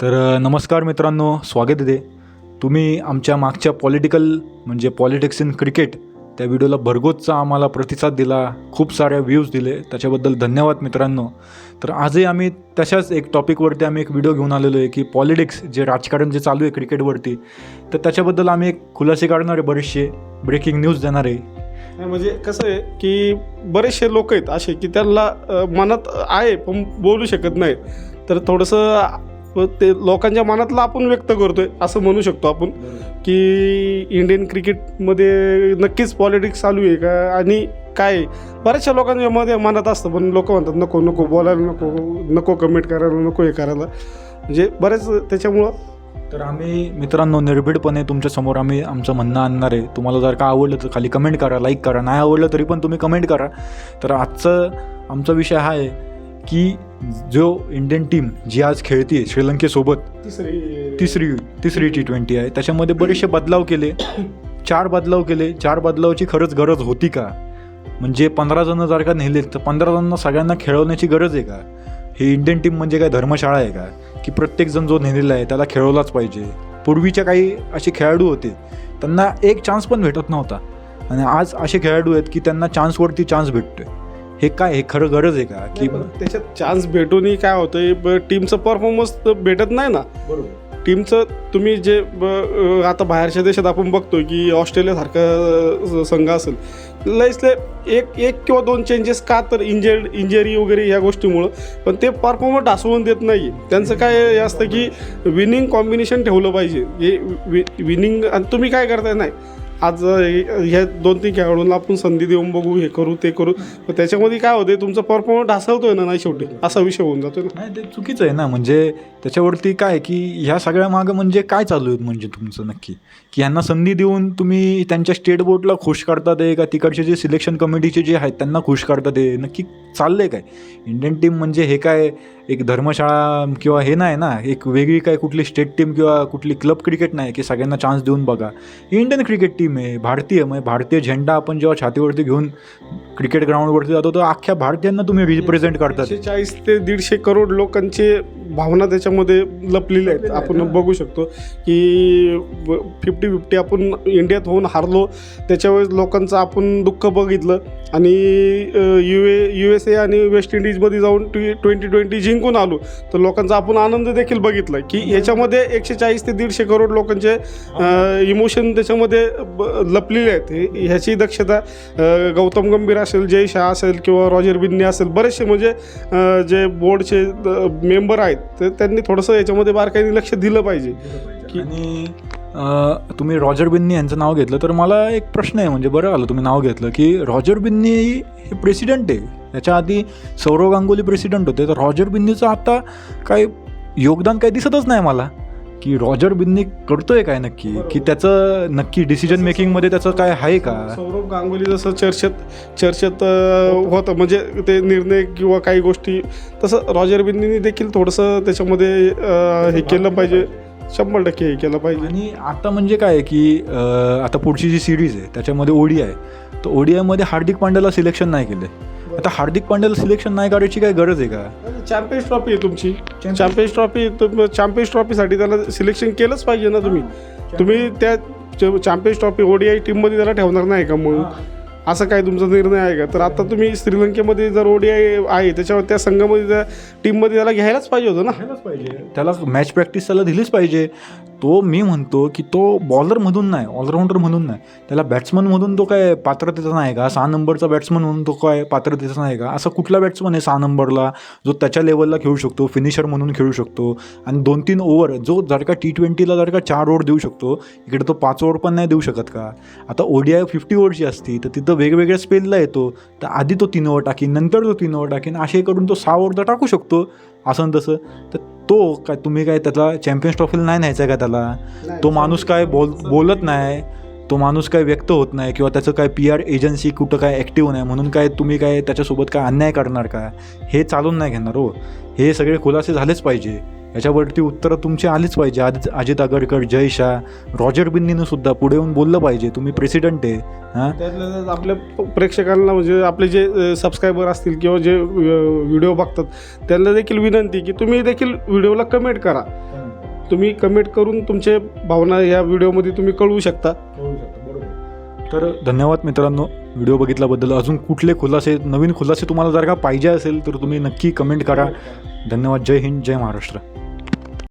तर नमस्कार मित्रांनो स्वागत आहे तुम्ही आमच्या मागच्या पॉलिटिकल म्हणजे पॉलिटिक्स इन क्रिकेट त्या व्हिडिओला भरगोतचा आम्हाला प्रतिसाद दिला खूप साऱ्या व्ह्यूज दिले. त्याच्याबद्दल धन्यवाद मित्रांनो. तर आजही आम्ही तशाच एक टॉपिकवरती आम्ही एक व्हिडिओ घेऊन आलेलो आहे की पॉलिटिक्स जे राजकारण जे चालू आहे क्रिकेटवरती तर त्याच्याबद्दल आम्ही एक खुलासे काढणार आहे बरेचसे ब्रेकिंग न्यूज देणार आहे. म्हणजे कसं आहे की बरेचसे लोक आहेत असे की त्यांना मनात आहे पण बोलू शकत नाही तर थोडंसं अ, ते लोकांच्या मनातलं आपण व्यक्त करतोय असं म्हणू शकतो आपण. की इंडियन क्रिकेटमध्ये नक्कीच पॉलिटिक्स चालू आहे का? आणि काय बऱ्याचशा लोकांच्या मध्ये मनात असतं पण लोक म्हणतात नको नको बोलायला नको नको कमेंट करायला नको हे करायला. म्हणजे बरेच त्याच्यामुळं तर आम्ही मित्रांनो निर्भीडपणे तुमच्यासमोर आम्ही आमचं म्हणणं आणणार आहे. तुम्हाला जर का आवडलं तर खाली कमेंट करा लाईक करा. नाही आवडलं तरी पण तुम्ही कमेंट करा. तर आजचं आमचा विषय हा आहे की जो इंडियन टीम जी आज खेळते श्रीलंकेसोबत तिसरी. तिसरी तिसरी टी ट्वेंटी आहे. त्याच्यामध्ये बरेचसे बदलाव केले. चार बदलाव केले. चार बदलावची खरंच गरज होती का? म्हणजे पंधरा जणं जर का नेले तर पंधरा जणांना सगळ्यांना खेळवण्याची गरज आहे का? ही इंडियन टीम म्हणजे काय धर्मशाळा आहे का? की प्रत्येकजण जो नेलेला आहे त्याला खेळवलाच पाहिजे. पूर्वीच्या काही असे खेळाडू होते त्यांना एक चान्स पण भेटत नव्हता. आणि आज असे खेळाडू आहेत की त्यांना चान्सवरती चान्स भेटतोय. हे काय हे खरं गरज आहे का? की त्याच्यात चान्स भेटूनही काय होतंय ब- टीमचं परफॉर्मन्स तर भेटत नाही ना. टीमचं तुम्ही जे आता बाहेरच्या देशात आपण बघतोय की ऑस्ट्रेलियासारखा संघ असेल लयसले एक एक किंवा दोन चेंजेस का तर इंजर्ड इंजरी वगैरे या गोष्टीमुळं पण ते परफॉर्मर ढासवून देत नाही त्यांचं काय हे असतं की विनिंग कॉम्बिनेशन ठेवलं पाहिजे. हे विनिंग आणि तुम्ही काय करताय? नाही. आज ह्या दोन तीन खेळाडूंना आपण संधी देऊन बघू हे करू ते करू. त्याच्यामध्ये काय होते तुमचं परफॉर्मन्स ढासळतोय ना नाही शेवटी? असा विषय होऊन जातोय ना. नाही ते चुकीचं आहे ना. म्हणजे त्याच्यावरती काय की ह्या सगळ्या मागं म्हणजे काय चालू आहेत म्हणजे तुमचं नक्की? की यांना संधी देऊन तुम्ही त्यांच्या स्टेट बोर्डला खुश काढतात आहे का तिकडचे जे सिलेक्शन कमिटीचे जे आहेत त्यांना खुश करतात आहे नक्की चाललंय काय? इंडियन टीम म्हणजे हे काय एक धर्मशाळा किंवा हे नाही ना एक वेगळी काय कुठली स्टेट टीम किंवा कुठली क्लब क्रिकेट नाही की सगळ्यांना चान्स देऊन बघा. इंडियन क्रिकेट टीम आहे भारतीय म्हणजे भारतीय झेंडा आपण जेव्हा छातीवरती घेऊन क्रिकेट ग्राउंडवरती जातो तर अख्ख्या भारतीयांना तुम्ही रिप्रेझेंट करतात. चाळीस ते दीडशे करोड लोकांचे भावना त्याच्यामध्ये लपलेल्या आहेत. आपण बघू शकतो की फिफ्टी फिफ्टी आपण इंडियात होऊन हारलो. त्याच्यावेळेस लोकांचं आपण दुःख बघितलं. आणि U A U S A आणि वेस्ट इंडिजमध्ये जाऊन ट्वे ट्वेंटी ट्वेंटी जिंकून आलो. तर लोकांचा आपण आनंद देखील बघितला की याच्यामध्ये एकशे चाळीस ते दीडशे करोड लोकांचे इमोशन त्याच्यामध्ये लपलेले आहेत. ह्याची दक्षता गौतम गंभीर असेल जय शाह असेल किंवा रॉजर बिन्नी असेल बरेचसे म्हणजे जे बोर्डचे मेंबर आहेत तर त्यांनी थोडंसं याच्यामध्ये बारकाईने लक्ष दिलं पाहिजे. की- आणि तुम्ही रॉजर बिन्नी यांचं नाव घेतलं तर मला एक प्रश्न आहे म्हणजे बरं आलं तुम्ही नाव घेतलं की रॉजर बिन्नी हे प्रेसिडेंट आहे. त्याच्या आधी सौरव गांगुली प्रेसिडेंट होते तर रॉजर बिन्नीचं आता काय योगदान काही दिसतच नाही मला. की रॉजर बिन्नी करतोय काय नक्की? की त्याचं नक्की डिसिजन मेकिंगमध्ये त्याचं काय आहे का? सौरव गांगुली जसं चर्चेत चर्चेत होतं. म्हणजे ते निर्णय किंवा काही गोष्टी तसं रॉजर बिन्नीने देखील थोडंसं त्याच्यामध्ये हे केलं पाहिजे. शंभर टक्के हे केलं पाहिजे. आणि आता म्हणजे काय की आता पुढची जी सिरीज आहे त्याच्यामध्ये ओडी आहे. तर ओडीआयमध्ये हार्दिक पांड्याला सिलेक्शन नाही केलं आता हार्दिक पांड्याला सिलेक्शन नाही करायची काय गरज आहे का? चॅम्पियन्स ट्रॉफी आहे तुमची. चॅम्पियन्स ट्रॉफी चॅम्पियन्स ट्रॉफीसाठी त्याला सिलेक्शन केलंच पाहिजे ना तुम्ही. तुम्ही त्या चॅम्पियन्स ट्रॉफी ओडीआय टीममध्ये त्याला ठेवणार नाही का म्हणून असं काय तुमचा निर्णय आहे का? तर आता तुम्ही श्रीलंकेमध्ये जर ओडीआय आहे त्याच्यावर त्या संघामध्ये त्या टीममध्ये त्याला घ्यायलाच पाहिजे होतं ना. घ्यायलाच पाहिजे. त्याला मॅच प्रॅक्टिस त्याला दिलीच पाहिजे. तो मी म्हणतो की तो बॉलरमधून नाही ऑलराऊंडर म्हणून नाही. त्याला बॅट्समनमधून तो काय पात्रतेचा नाही का? सहा नंबरचा बॅट्समन म्हणून तो काय पात्रतेचा नाही का? असा कुठला बॅट्समन आहे सहा नंबरला जो त्याच्या लेवलला खेळू शकतो फिनिशर म्हणून खेळू शकतो. आणि दोन तीन ओव्हर जो जर का टी ट्वेंटीला जर का चार ओव्हर देऊ शकतो इकडे तो पाच ओव्हर पण नाही देऊ शकत का? आता ओडीआय फिफ्टी ओव्हरची असती तर तिथं वेगवेगळ्या स्पेलला येतो. तर आधी तो तीन ओव्हर टाकीन नंतर तो तीन ओव्हर टाकीन असे करून तो सहा ओव्हर तर टाकू शकतो. असं तसं. तर तो काय तुम्ही काय त्याला चॅम्पियन्स ट्रॉफीला नाही न्यायचा का त्याला? तो माणूस काय बोल बोलत नाही तो माणूस काय व्यक्त होत नाही किंवा त्याचं काय पी आर एजन्सी कुठं काय ॲक्टिव्ह नाही म्हणून काय तुम्ही काय त्याच्यासोबत काय अन्याय करणार का? हे चालून नाही घेणार हो. हे सगळे खुलासे झालेच पाहिजे. याच्यावरती उत्तरं तुमची आलीच पाहिजे. अजित अजित आगरकर जय शाह रॉजर बिन्नीनं सुद्धा पुढे येऊन बोललं पाहिजे. तुम्ही प्रेसिडेंट आहे हां? आपल्या प्रेक्षकांना म्हणजे आपले जे सबस्क्रायबर असतील किंवा जे व्हिडिओ बघतात त्यांना देखील विनंती की तुम्ही देखील व्हिडिओला कमेंट करा. तुम्ही कमेंट करून तुमचे भावना या व्हिडिओमध्ये तुम्ही कळवू शकता. तर धन्यवाद मित्रांनो व्हिडिओ बघितल्याबद्दल. अजून कुठले खुलासे नवीन खुलासे तुम्हाला जर का पाहिजे असेल तर तुम्ही नक्की कमेंट करा. धन्यवाद. जय हिंद जय महाराष्ट्र.